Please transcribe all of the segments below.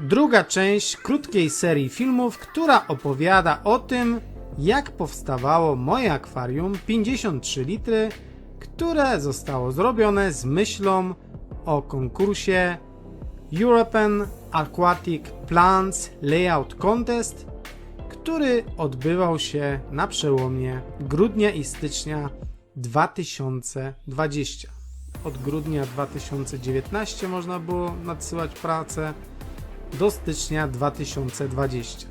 druga część krótkiej serii filmów, która opowiada o tym, jak powstawało moje akwarium 53 litry, które zostało zrobione z myślą o konkursie European Aquatic Plants Layout Contest, który odbywał się na przełomie grudnia i stycznia 2020. Od grudnia 2019 można było nadsyłać pracę do stycznia 2020.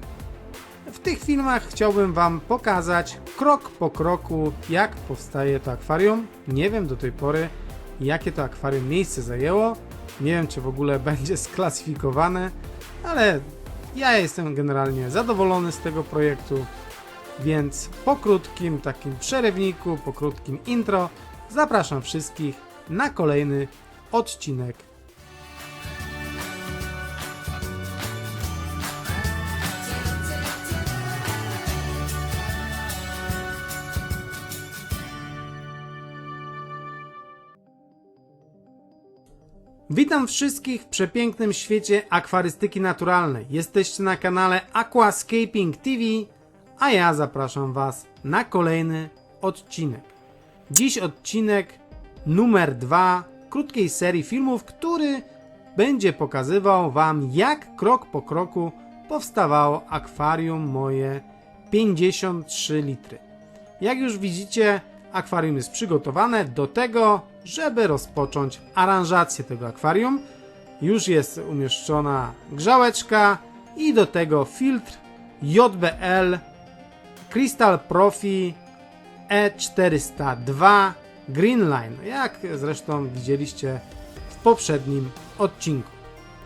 W tych filmach chciałbym Wam pokazać krok po kroku, jak powstaje to akwarium. Nie wiem do tej pory, jakie to akwarium miejsce zajęło. Nie wiem, czy w ogóle będzie sklasyfikowane, ale ja jestem generalnie zadowolony z tego projektu. Więc po krótkim takim przerywniku, po krótkim intro, zapraszam wszystkich na kolejny odcinek Witam wszystkich w przepięknym świecie akwarystyki naturalnej. Jesteście na kanale Aquascaping TV, a ja zapraszam Was na kolejny odcinek. Dziś odcinek numer 2 krótkiej serii filmów, który będzie pokazywał Wam, jak krok po kroku powstawało akwarium moje 53 litry. Jak już widzicie, akwarium jest przygotowane do tego, żeby rozpocząć aranżację tego akwarium. Już jest umieszczona grzałeczka i do tego filtr JBL Crystal Profi E402 Greenline, jak zresztą widzieliście w poprzednim odcinku.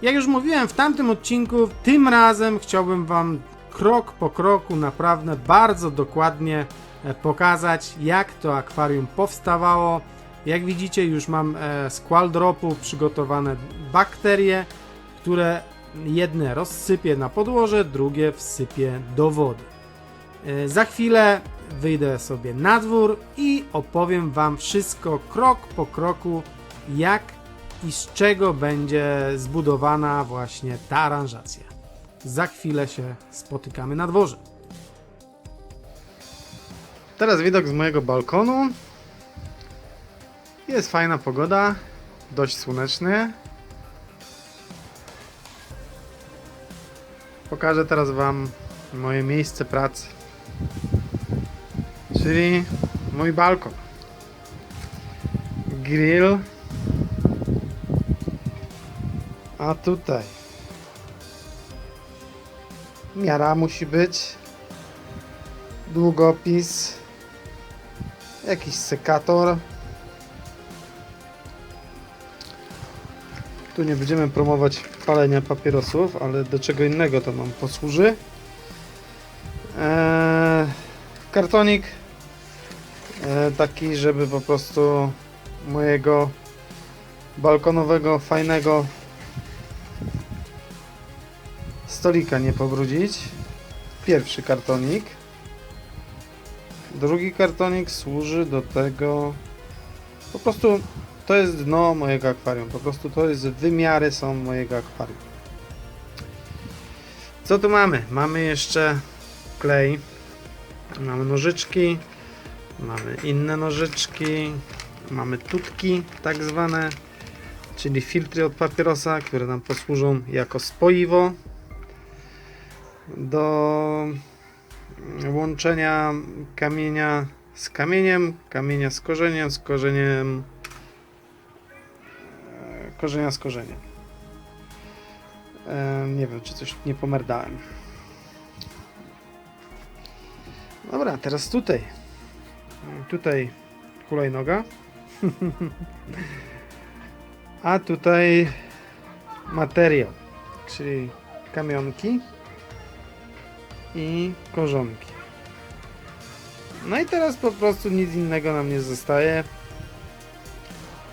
Jak już mówiłem w tamtym odcinku, tym razem chciałbym Wam krok po kroku naprawdę bardzo dokładnie e, pokazać, jak to akwarium powstawało. Jak widzicie, już mam e, z dropu przygotowane bakterie, które jedne rozsypię na podłoże, drugie wsypię do wody. E, Za chwilę wyjdę sobie na dwór i opowiem Wam wszystko krok po kroku, jak i z czego będzie zbudowana właśnie ta aranżacja. Za chwilę się spotykamy na dworze. Teraz widok z mojego balkonu. Jest fajna pogoda, dość słonecznie. Pokażę teraz Wam moje miejsce pracy, czyli mój balkon. Grill. A tutaj miara musi być, długopis, jakiś sekator. Tu nie będziemy promować palenia papierosów, ale do czego innego to nam posłuży. Eee, kartonik eee, taki, żeby po prostu mojego balkonowego, fajnego stolika nie pobrudzić. Pierwszy kartonik. Drugi kartonik służy do tego. Po prostu to jest dno mojego akwarium. Po prostu to jest wymiary są mojego akwarium. Co tu mamy? Mamy jeszcze klej. Mamy nożyczki. Mamy inne nożyczki. Mamy tutki tak zwane, czyli filtry od papierosa, które nam posłużą jako spoiwo do łączenia kamienia z kamieniem, kamienia z korzeniem, z korzeniem korzenia z korzeniem. E, nie wiem, czy coś nie pomerdałem. Dobra, teraz tutaj. Tutaj hulajnoga. A tutaj materiał, czyli kamionki i korzonki. No i teraz po prostu nic innego nam nie zostaje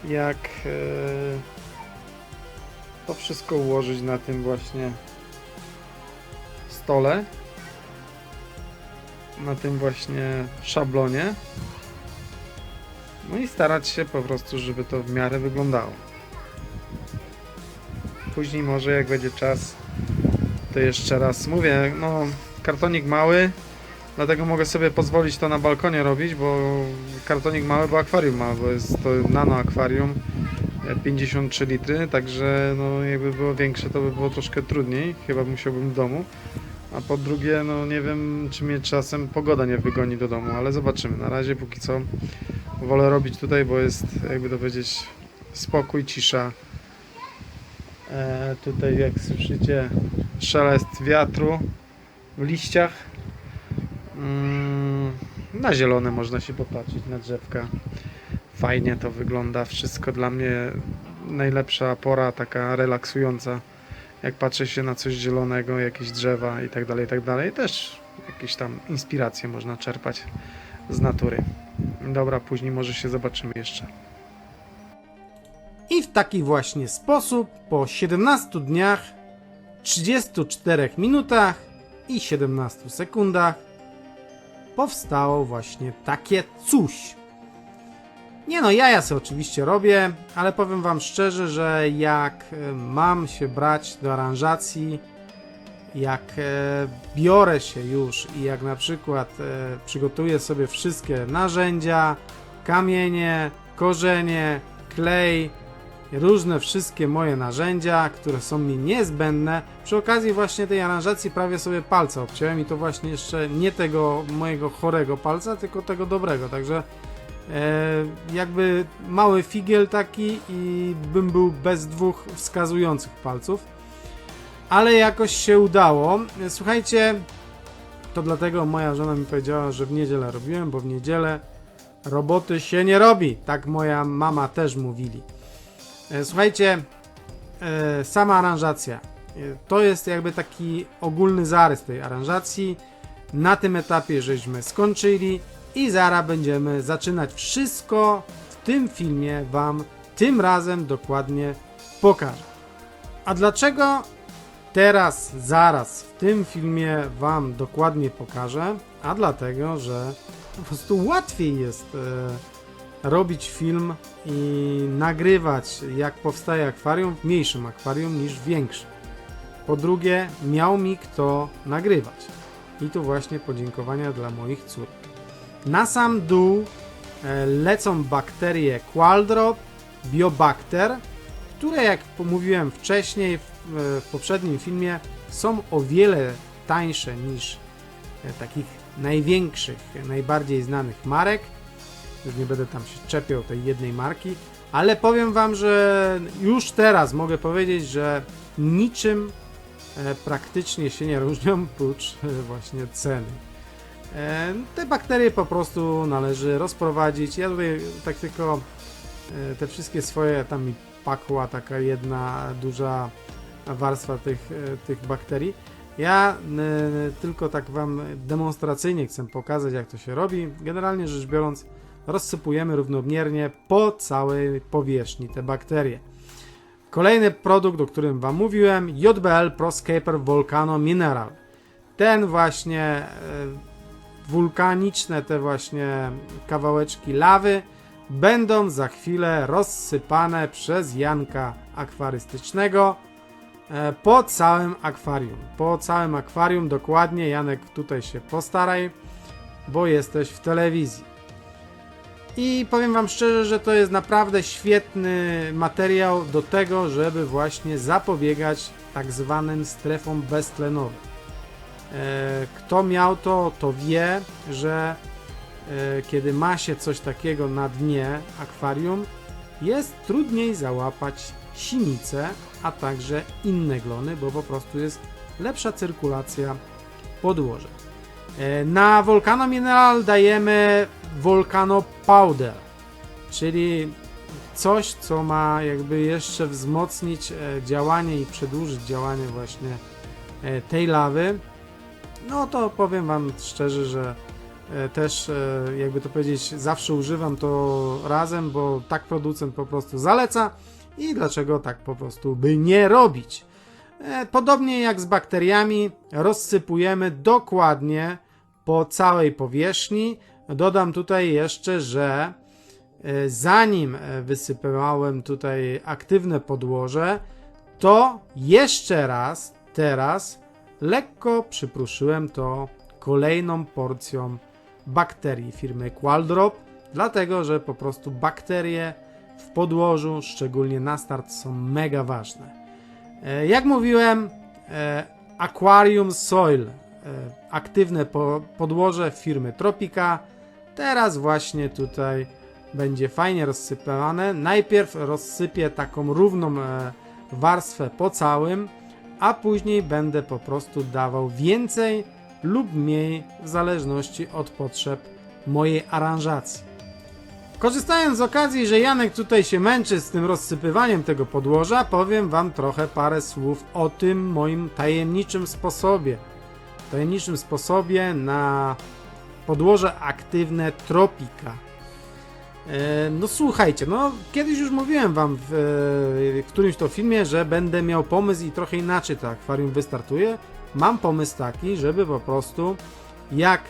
jak e, to wszystko ułożyć na tym właśnie stole. Na tym właśnie szablonie. No i starać się po prostu, żeby to w miarę wyglądało. Później może jak będzie czas tutaj jeszcze raz mówię, no kartonik mały, dlatego mogę sobie pozwolić to na balkonie robić, bo kartonik mały, bo akwarium ma, bo jest to nano akwarium, 53 litry, także no jakby było większe, to by było troszkę trudniej, chyba musiałbym w domu. A po drugie, no nie wiem, czy mnie czasem pogoda nie wygoni do domu, ale zobaczymy. Na razie póki co wolę robić tutaj, bo jest, jakby to powiedzieć, spokój, cisza. E, tutaj jak słyszycie szelest wiatru w liściach. Mm, na zielone można się popatrzeć, na drzewka. Fajnie to wygląda, wszystko dla mnie najlepsza pora, taka relaksująca. Jak patrzę się na coś zielonego, jakieś drzewa i tak dalej, i tak dalej, też jakieś tam inspiracje można czerpać z natury. Dobra, później może się zobaczymy jeszcze. I w taki właśnie sposób po 17 dniach, 34 minutach i 17 sekundach powstało właśnie takie coś. Nie no, ja sobie oczywiście robię, ale powiem wam szczerze, że jak e, mam się brać do aranżacji, jak e, biorę się już i jak na przykład e, przygotuję sobie wszystkie narzędzia, kamienie, korzenie, klej, różne wszystkie moje narzędzia, które są mi niezbędne. Przy okazji właśnie tej aranżacji prawie sobie palca obciąłem i to właśnie jeszcze nie tego mojego chorego palca, tylko tego dobrego, także jakby mały figiel taki i bym był bez dwóch wskazujących palców. Ale jakoś się udało. Słuchajcie, to dlatego moja żona mi powiedziała, że w niedzielę robiłem, bo w niedzielę roboty się nie robi. Tak moja mama też mówili. E, Słuchajcie, e, sama aranżacja. E, To jest jakby taki ogólny zarys tej aranżacji. Na tym etapie żeśmy skończyli i zaraz będziemy zaczynać wszystko w tym filmie Wam tym razem dokładnie pokażę. A dlaczego teraz, zaraz w tym filmie Wam dokładnie pokażę? A dlatego, że po prostu łatwiej jest e, robić film i nagrywać jak powstaje akwarium w mniejszym akwarium niż w większym. Po drugie, miał mi kto nagrywać. I tu właśnie podziękowania dla moich córek. Na sam dół e, lecą bakterie Qualdrop, Biobacter, które jak mówiłem wcześniej w, e, poprzednim filmie są o wiele tańsze niż e, takich największych, najbardziej znanych marek. Już nie będę tam się czepiał tej jednej marki, ale powiem Wam, że już teraz mogę powiedzieć, że niczym praktycznie się nie różnią, prócz właśnie ceny. E, Te bakterie po prostu należy rozprowadzić. Ja tutaj tak tylko e, te wszystkie swoje, tam mi pakła taka jedna duża warstwa tych, e, tych bakterii. Ja tylko tak Wam demonstracyjnie chcę pokazać, jak to się robi. Generalnie rzecz biorąc, rozsypujemy równomiernie po całej powierzchni te bakterie. Kolejny produkt, o którym Wam mówiłem, JBL ProScaper Volcano Mineral. Ten właśnie wulkaniczne, te właśnie kawałeczki lawy będą za chwilę rozsypane przez Janka akwarystycznego e, po całym akwarium. Po całym akwarium dokładnie, Janek tutaj się postaraj, bo jesteś w telewizji. I powiem Wam szczerze, że to jest naprawdę świetny materiał do tego, żeby właśnie zapobiegać tak zwanym strefom beztlenowym. E, Kto miał to, to wie, że e, kiedy ma się coś takiego na dnie akwarium, jest trudniej załapać sinice, a także inne glony, bo po prostu jest lepsza cyrkulacja podłoża. E, Na Volcano Mineral dajemy Volcano Powder, czyli coś, co ma jakby jeszcze wzmocnić działanie i przedłużyć działanie właśnie tej lawy. No to powiem Wam szczerze, że e, też e, jakby to powiedzieć, zawsze używam to razem, bo tak producent po prostu zaleca i dlaczego tak po prostu by nie robić. E, Podobnie jak z bakteriami, rozsypujemy dokładnie po całej powierzchni. Dodam tutaj jeszcze, że zanim wysypałem tutaj aktywne podłoże, to jeszcze raz teraz lekko przypruszyłem to kolejną porcją bakterii firmy Qualdrop, dlatego że po prostu bakterie w podłożu, szczególnie na start, są mega ważne. E, Jak mówiłem, e, Aquarium Soil, e, aktywne po, podłoże firmy Tropica, teraz właśnie tutaj będzie fajnie rozsypane. Najpierw rozsypię taką równą warstwę po całym, a później będę po prostu dawał więcej lub mniej w zależności od potrzeb mojej aranżacji. Korzystając z okazji, że Janek tutaj się męczy z tym rozsypywaniem tego podłoża, powiem Wam trochę parę słów o tym moim tajemniczym sposobie. Tajemniczym sposobie na podłoże aktywne Tropika. E, No słuchajcie, no kiedyś już mówiłem wam w, e, w którymś to filmie, że będę miał pomysł i trochę inaczej to akwarium wystartuje. Mam pomysł taki, żeby po prostu jak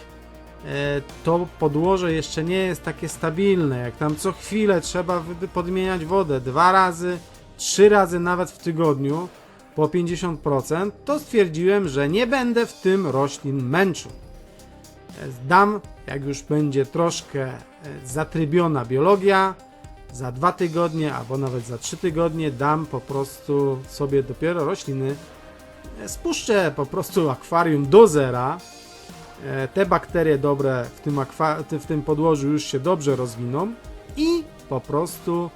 e, to podłoże jeszcze nie jest takie stabilne, jak tam co chwilę trzeba podmieniać wodę dwa razy, trzy razy nawet w tygodniu po 50%, to stwierdziłem, że nie będę w tym roślin męczył. Dam, jak już będzie troszkę e, zatrybiona biologia, za dwa tygodnie albo nawet za trzy tygodnie dam po prostu sobie dopiero rośliny. e, Spuszczę po prostu akwarium do zera. E, Te bakterie dobre w tym, w tym podłożu już się dobrze rozwiną i po prostu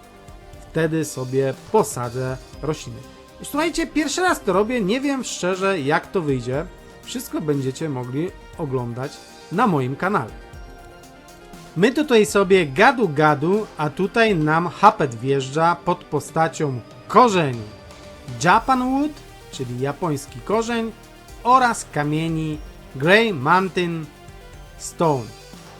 wtedy sobie posadzę rośliny. Słuchajcie, pierwszy raz to robię, nie wiem szczerze jak to wyjdzie. Wszystko będziecie mogli oglądać na moim kanale. My tutaj sobie gadu gadu, a tutaj nam Hapet wjeżdża pod postacią korzeni Japanwood, czyli japoński korzeń oraz kamieni Grey Mountain Stone.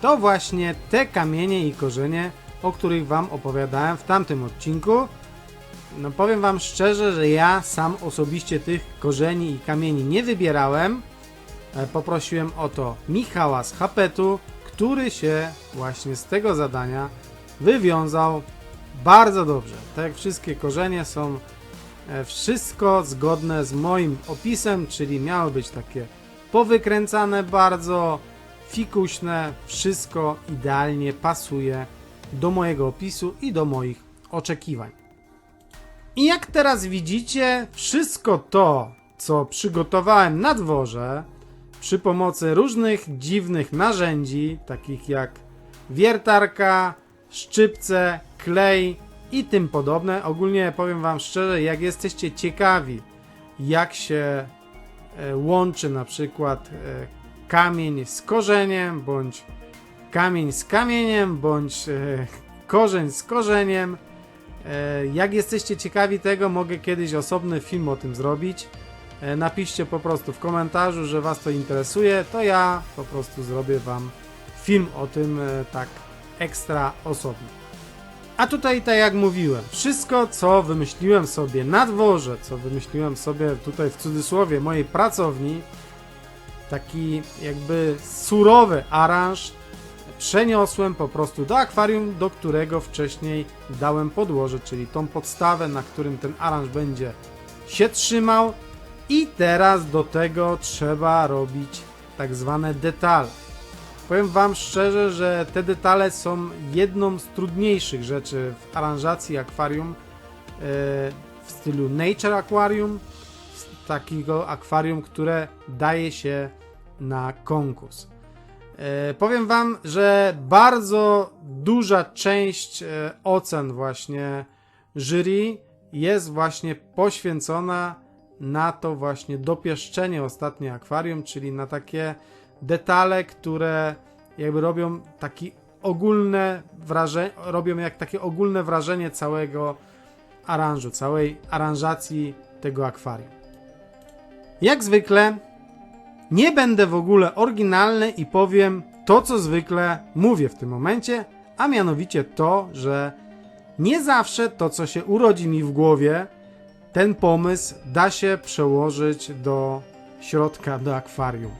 To właśnie te kamienie i korzenie, o których Wam opowiadałem w tamtym odcinku. No powiem Wam szczerze, że ja sam osobiście tych korzeni i kamieni nie wybierałem. E, Poprosiłem o to Michała z Hapetu, który się właśnie z tego zadania wywiązał bardzo dobrze. Tak wszystkie korzenie są e, wszystko zgodne z moim opisem, czyli miały być takie powykręcane bardzo, fikuśne, wszystko idealnie pasuje do mojego opisu i do moich oczekiwań. I jak teraz widzicie, wszystko to, co przygotowałem na dworze, przy pomocy różnych dziwnych narzędzi, takich jak wiertarka, szczypce, klej i tym podobne. Ogólnie powiem Wam szczerze, jak jesteście ciekawi, jak się e, łączy na przykład e, kamień z korzeniem, bądź kamień z kamieniem, bądź e, korzeń z korzeniem, Jak jesteście ciekawi tego, mogę kiedyś osobny film o tym zrobić. E, Napiszcie po prostu w komentarzu, że Was to interesuje, to ja po prostu zrobię Wam film o tym e, tak ekstra osobno. A tutaj, tak jak mówiłem, wszystko co wymyśliłem sobie na dworze, co wymyśliłem sobie tutaj w cudzysłowie mojej pracowni, taki jakby surowy aranż, przeniosłem po prostu do akwarium, do którego wcześniej dałem podłoże, czyli tą podstawę, na którym ten aranż będzie się trzymał. I teraz do tego trzeba robić tak zwane detale. Powiem Wam szczerze, że te detale są jedną z trudniejszych rzeczy w aranżacji akwarium e, w stylu Nature Aquarium, takiego akwarium, które daje się na konkurs. E, Powiem Wam, że bardzo duża część e, ocen właśnie jury jest właśnie poświęcona na to właśnie dopieszczenie ostatnie akwarium, czyli na takie detale, które jakby robią taki ogólne wrażenie, robią jak takie ogólne wrażenie całego aranżu, całej aranżacji tego akwarium. Jak zwykle nie będę w ogóle oryginalny i powiem to, co zwykle mówię w tym momencie, a mianowicie to, że nie zawsze to, co się urodzi mi w głowie, ten pomysł da się przełożyć do środka, do akwarium,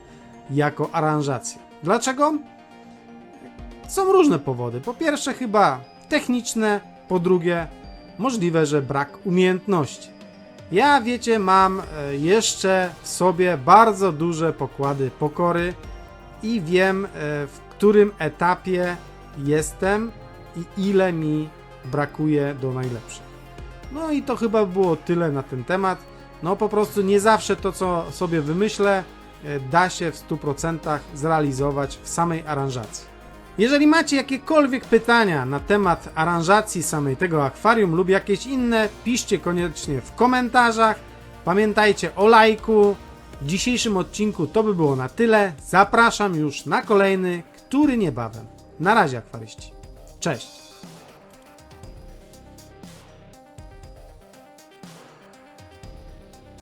jako aranżacja. Dlaczego? Są różne powody. Po pierwsze, chyba techniczne, po drugie, możliwe, że brak umiejętności. Ja, wiecie, mam e, jeszcze w sobie bardzo duże pokłady pokory i wiem, e, w którym etapie jestem i ile mi brakuje do najlepszych. No i to chyba było tyle na ten temat. No po prostu nie zawsze to, co sobie wymyślę, e, da się w 100% zrealizować w samej aranżacji. Jeżeli macie jakiekolwiek pytania na temat aranżacji samej tego akwarium lub jakieś inne, piszcie koniecznie w komentarzach. Pamiętajcie o lajku. W dzisiejszym odcinku to by było na tyle. Zapraszam już na kolejny, który niebawem. Na razie akwaryści. Cześć!